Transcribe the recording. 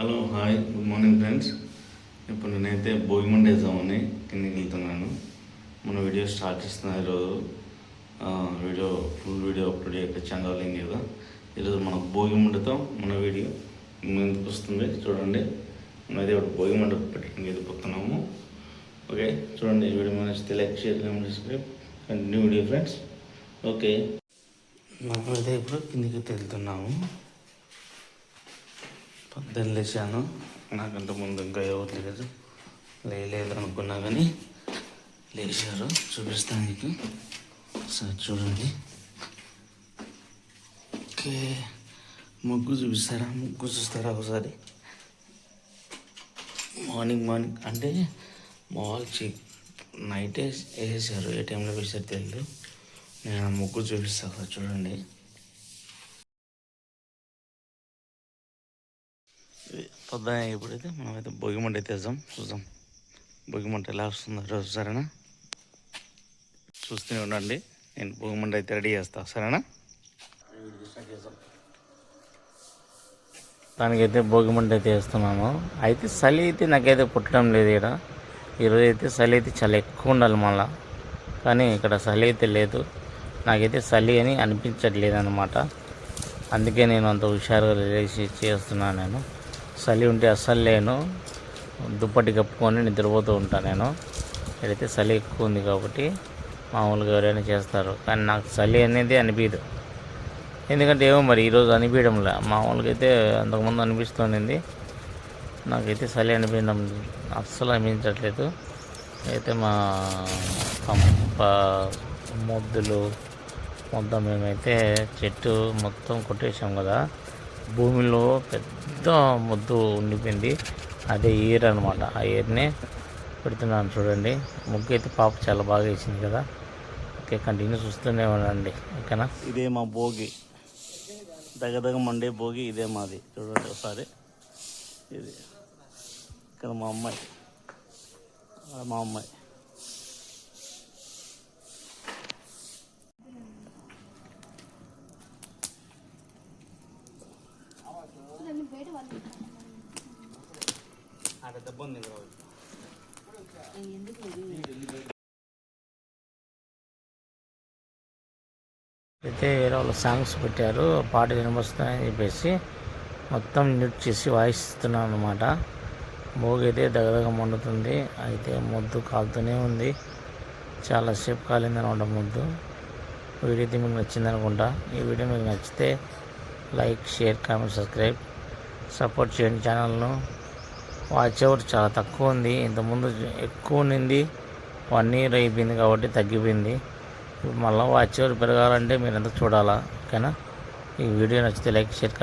Hello hi good morning friends. ఇప్పుడు నేనైతే భోగిమండ వేద్దామని కిందకి వెళ్తున్నాను. మన వీడియో స్టార్ట్ చేస్తున్నా ఈరోజు. వీడియో ఫుల్ వీడియో అప్లోడ్ చేయక ఛానల్ అయింది కదా ఈరోజు మన భోగిమండతో మన వీడియో ముందుకు వస్తుంది. చూడండి. మనమైతే ఇప్పుడు భోగిమండ పెట్టడానికి వెళ్ళిపోతున్నాము. ఓకే చూడండి ఈ వీడియో నచ్చితే like share comment subscribe continue video friends okay. మనమైతే ఇప్పుడు కిందికి వెళ్తున్నాము. పొద్దున్న లేచాను. నాకంటే ముందు ఇంకా ఎవరు లేదు లేదు అనుకున్నా కానీ లేచారు. చూపిస్తాను మీకు. సార్ చూడండి. ఓకే. ముగ్గు చూపిస్తారా? ముగ్గు చూస్తారా ఒకసారి? Morning morning. అంటే మా వాళ్ళు చే నైటే వేసేసారు ఏ టైంలో వేసారు తెలియదు నేను ఆ ముగ్గు చూపిస్తాను చూడండి. పొద్దున ఇప్పుడైతే? మనమైతే భోగిమంట అయితే వేద్దాం చూద్దాం. భోగిమంట ఎలా వస్తుందో రోజు సరేనా? చూస్తూనే ఉండండి. నేను భోగిమంట అయితే రెడీ చేస్తా సరేనా? దానికైతే భోగిమంట అయితే వేస్తున్నాము. అయితే చలి అయితే నాకైతే పుట్టడం లేదు ఇక్కడ ఈరోజు అయితే చలి అయితే చాలా ఎక్కువ ఉండాలి మళ్ళా. కానీ ఇక్కడ చలి అయితే లేదు. నాకైతే చలి అని అనిపించట్లేదు అనమాట అందుకే నేను అంత హుషారుగా లేచి చేస్తున్నాను నేను. చలి ఉంటే అస్సలు లేను. దుప్పటి కప్పుకొని నిద్రపోతూ ఉంటాను నేను. అయితే చలి ఎక్కువ ఉంది కాబట్టి మామూలుగా ఎవరైనా చేస్తారు. కానీ నాకు చలి అనేది అనిపించదు ఎందుకంటే ఏమో మరి ఈరోజు అనిపించడంలే మామూలుగా అయితే అంతకుముందు అనిపిస్తుంది నాకైతే చలి అనిపించడం అస్సలు అనిపించట్లేదు. అయితే మా కంప మొద్దులు మొత్తం మేమైతే చెట్టు మొత్తం కొట్టేసాం కదా. భూమిలో పెద్ద ముద్దు ఉండిపోయింది. అదే ఈర్ అనమాట ఆ ఈర్ని పెడుతున్నాను చూడండి. ముగ్గు అయితే పాప చాలా బాగా వేసింది కదా. ఓకే కంటిన్యూ చూస్తూనే ఉండండి. ఓకేనా? ఇదే మా భోగి. దగ్గదగ మండే భోగి ఇదే మాది. చూడండి ఒకసారి. ఇది ఇక్కడ మా అమ్మాయి. మా అమ్మాయి. దెబ్బ ఉంది అయితే వేరే వాళ్ళు సాంగ్స్ పెట్టారు పాట వినిపిస్తున్నాయని చెప్పేసి మొత్తం న్యూట్ చేసి వాయిస్తున్నాను అనమాట భోగి అయితే దగదగ మండుతుంది అయితే ముద్దు కాలుతూనే ఉంది. చాలాసేపు కాలిందనమాట ముద్దు. వీడియో అయితే మీకు నచ్చింది అనుకుంటా. ఈ వీడియో మీకు నచ్చితే like share comment subscribe support చేయండి ఛానల్ను వాచ్ అవర్ చాలా తక్కువ ఉంది. ఇంతకుముందు ఎక్కువ ఉండింది. వన్ ఇయర్ అయిపోయింది కాబట్టి తగ్గిపోయింది. ఇప్పుడు మళ్ళీ వాచ్ అవర్ పెరగాలంటే మీరు ఎంత చూడాలా? ఓకేనా? ఈ వీడియో నచ్చితే లైక్ షేర్ కామెంట్